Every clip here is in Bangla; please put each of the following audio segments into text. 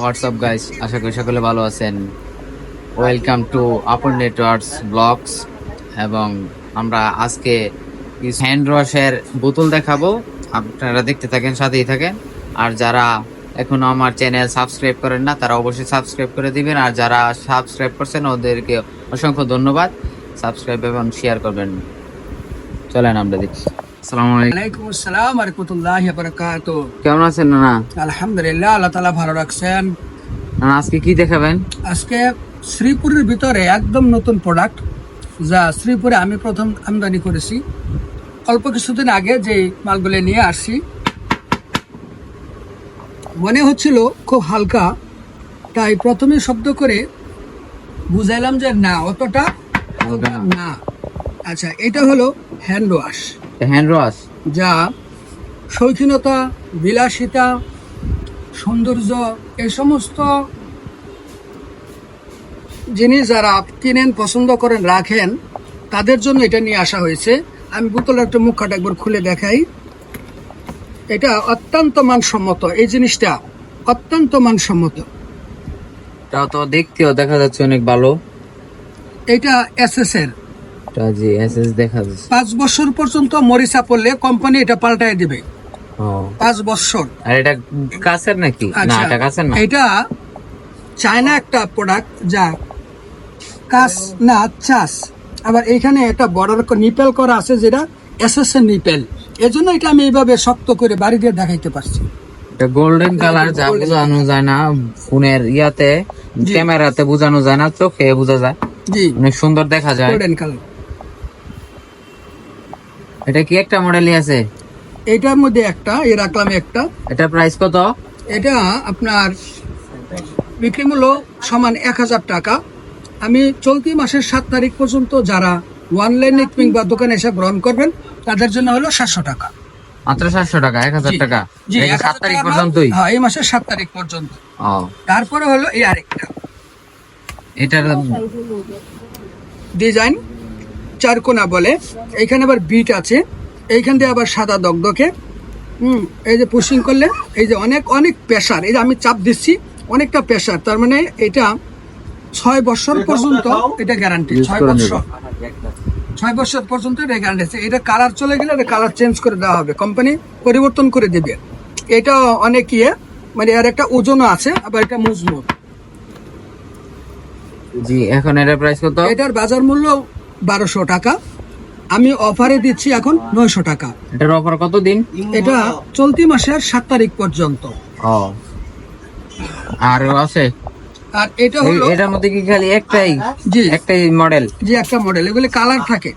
হোয়াটসঅ্যাপ গাইস আশা করি সকলে ভালো আছেন। Welcome to Apon networks blogs এবং আমরা আজকে হ্যান্ড ওয়াশের বোতল দেখাবো। আপনারা দেখতে থাকেন, সাথেই থাকেন। আর যারা এখনও আমার চ্যানেল সাবস্ক্রাইব করেন না, তারা অবশ্যই সাবস্ক্রাইব করে দিবেন। আর যারা সাবস্ক্রাইব করছেন, ওদেরকে অসংখ্য ধন্যবাদ। সাবস্ক্রাইব এবং শেয়ার করবেন। চলেন, আমরা দেখি। আসসালামু আলাইকুম। আসসালাম কেমন আছেন আলহামদুলিল্লাহ আল্লাহ তালা ভালো রাখছেন। আজকে কি দেখাবেন? আজকে শ্রীপুরের ভিতরে একদম নতুন প্রোডাক্ট যা শ্রীপুরে আমি প্রথম আমদানি করেছি। অল্প কিছুদিন আগে যে মালগুলো নিয়ে আসছি মনে হচ্ছিল খুব হালকা তাই প্রথমে শব্দ করে বুঝাইলাম যে না অতটা। না। আচ্ছা এটা হলো হ্যান্ড ওয়াশ হ্যান্ড ওয়াশ যা শৌখিনতা বিলাসিতা সৌন্দর্য এই সমস্ত জিনিস যারা কিনেন পছন্দ করেন রাখেন তাদের জন্য এটা নিয়ে আসা হয়েছে। আমি বোতলের একটা মুখটা একবার খুলে দেখাই। এটা অত্যন্ত মানসম্মত এই জিনিসটা অত্যন্ত মানসম্মত। তা তো দেখতেও দেখা যাচ্ছে অনেক ভালো। এটা এসএস এর। জি এসএস দেখা যাচ্ছে। পাঁচ বছর পর্যন্ত মরিচা পড়লে কোম্পানি এটা পাল্টায় দিবে। ও। পাঁচ বছর। আর এটা কাছের নাকি? না আচ্ছা এটা কাছের না। এটা চায়না একটা প্রোডাক্ট যা কাস না চাষ। আবার এখানে একটা বর্ডার নিপেল করা আছে যেটা নিপেল এজন্য এটা আমি এইভাবে শক্ত করে বাড়ি দিয়ে দেখাইতে পারছি। এটা গোল্ডেন কালার যা বোঝানো যায় না ফোনের ইয়াতে। ক্যামেরাতে বোঝানো যায় না চোখে বোঝা যায়। জি। অনেক সুন্দর দেখা যায়। গোল্ডেন কালার এটা কি একটা মডেলই আছে? এটার মধ্যে একটা এ রাখলাম একটা। এটা প্রাইস কত? এটা আপনার বিক্রি মূল্য সমান এক হাজার টাকা। আমি চলতি মাসের সাত তারিখ পর্যন্ত যারা অনলাইনে কিংবা দোকানে এসে গ্রহণ করবেন তাদের জন্য হলো সাতশো টাকা। মাত্র সাতশো টাকা এক হাজার টাকা? জি এটা কি 1000 সাত তারিখ পর্যন্তই? হ্যাঁ এই মাসের সাত তারিখ পর্যন্ত। তারপরে হলো এই আরেকটা। এটার ডিজাইন চারকোনা বলে এইখানে আবার বিট আছে এইখান দিয়ে আবার সাদা দগদকে হুম এই যে পুশিং করলে এই যে অনেক অনেক প্রেশার এই যে আমি চাপ দিচ্ছি অনেকটা প্রেশার তার মানে এটা ছয় বছর পর্যন্ত এটা গ্যারান্টি ছয় বছর। ছয় বছর পর্যন্ত এটা গ্যারান্টি আছে। এটা কালার চলে গেলে এটা কালার চেঞ্জ করে দেওয়া হবে। কোম্পানি পরিবর্তন করে দেবে। এটা অনেক ইয়ে মানে এর একটা ওজনও আছে আবার এটা মজবুত। জি এখন এটার প্রাইস কত? এটার বাজার মূল্য বারোশো টাকা। আমি অফারে দিচ্ছি এখন নয়শো টাকা। এটার অফার কত দিন এটা চলতি মাসের সাত তারিখ পর্যন্ত। ও। আর আছে? আর এটা হলো এটার মধ্যে কি খালি একটাই? জি। একটাই মডেল যে একটা মডেল এগুলি কালার থাকে।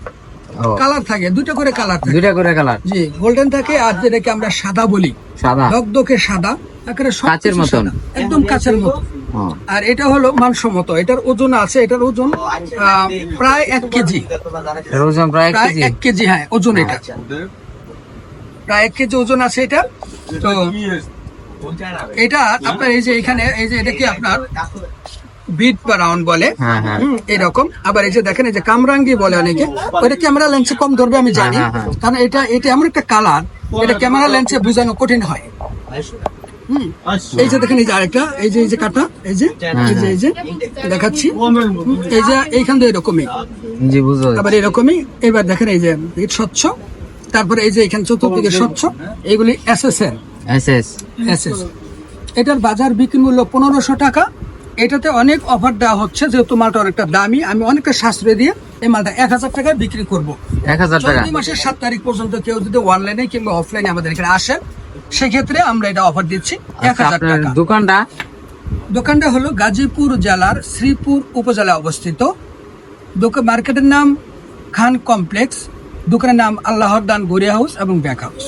কালার থাকে দুটো করে কালার থাকে। দুইটা করে কালার জি গোল্ডেন থাকে আর যেটাকে আমরা সাদা বলি। সাদা। দগদকে সাদা। একেবারে কাচের মতন। একদম কাচের মতো ও আর এটা হলো মানসম্মত এটার ওজন আছে এটার ওজন প্রায় এক কেজি। ওজন প্রায় এক কেজি? হ্যাঁ ওজন এটা। প্রায় এক কেজি ওজন আছে এটা। তো এটা আপনার এই যে এখানে এই যে এটা কি আপনার বিট বা রাউন্ড বলে? হ্যাঁ হ্যাঁ। এরকম। আবার এই যে দেখেন এই যে কামরাঙ্গি বলে অনেকে ওইটা ক্যামেরা লেন্সে কম ধরবে আমি জানি। হ্যাঁ, হ্যাঁ, হ্যাঁ। কারণ এটা এটা এমন একটা কালার এটা ক্যামেরা লেন্সে বোঝানো কঠিন হয়। হুম, এই যে দেখেন এই যে আরেকটা এই যে এই যে কাটা এই যে এই যে এই যে দেখাচ্ছি। এই যে এইখান দিয়ে এরকমই। জি বুঝতে আবার এরকমই। এবার দেখেন এই যে এই স্বচ্ছ। তারপরে এই যে এখানে চতুর্দিকে স্বচ্ছ। এইগুলি এসএস এর এস এস এসএস এটার বাজার বিক্রি মূল্য পনেরোশো টাকা। এটাতে অনেক অফার দেওয়া হচ্ছে যেহেতু মালটা অনেকটা দামি। আমি অনেকটা সাশ্রয় দিয়ে এই মালটা এক হাজার টাকায় বিক্রি করব। এক হাজার টাকা। মাসের সাত তারিখ পর্যন্ত কেউ যদি অনলাইনে কিংবা অফলাইনে আমাদের এখানে আসেন সেক্ষেত্রে আমরা এটা অফার দিচ্ছি এক আচ্ছা, হাজার টাকা। দোকানটা? দোকানটা হলো গাজীপুর জেলার শ্রীপুর উপজেলায় অবস্থিত। দোকান মার্কেটের নাম খান কমপ্লেক্স। দোকানের নাম আল্লাহর দান গড়িয়া হাউস এবং ব্যাক হাউস।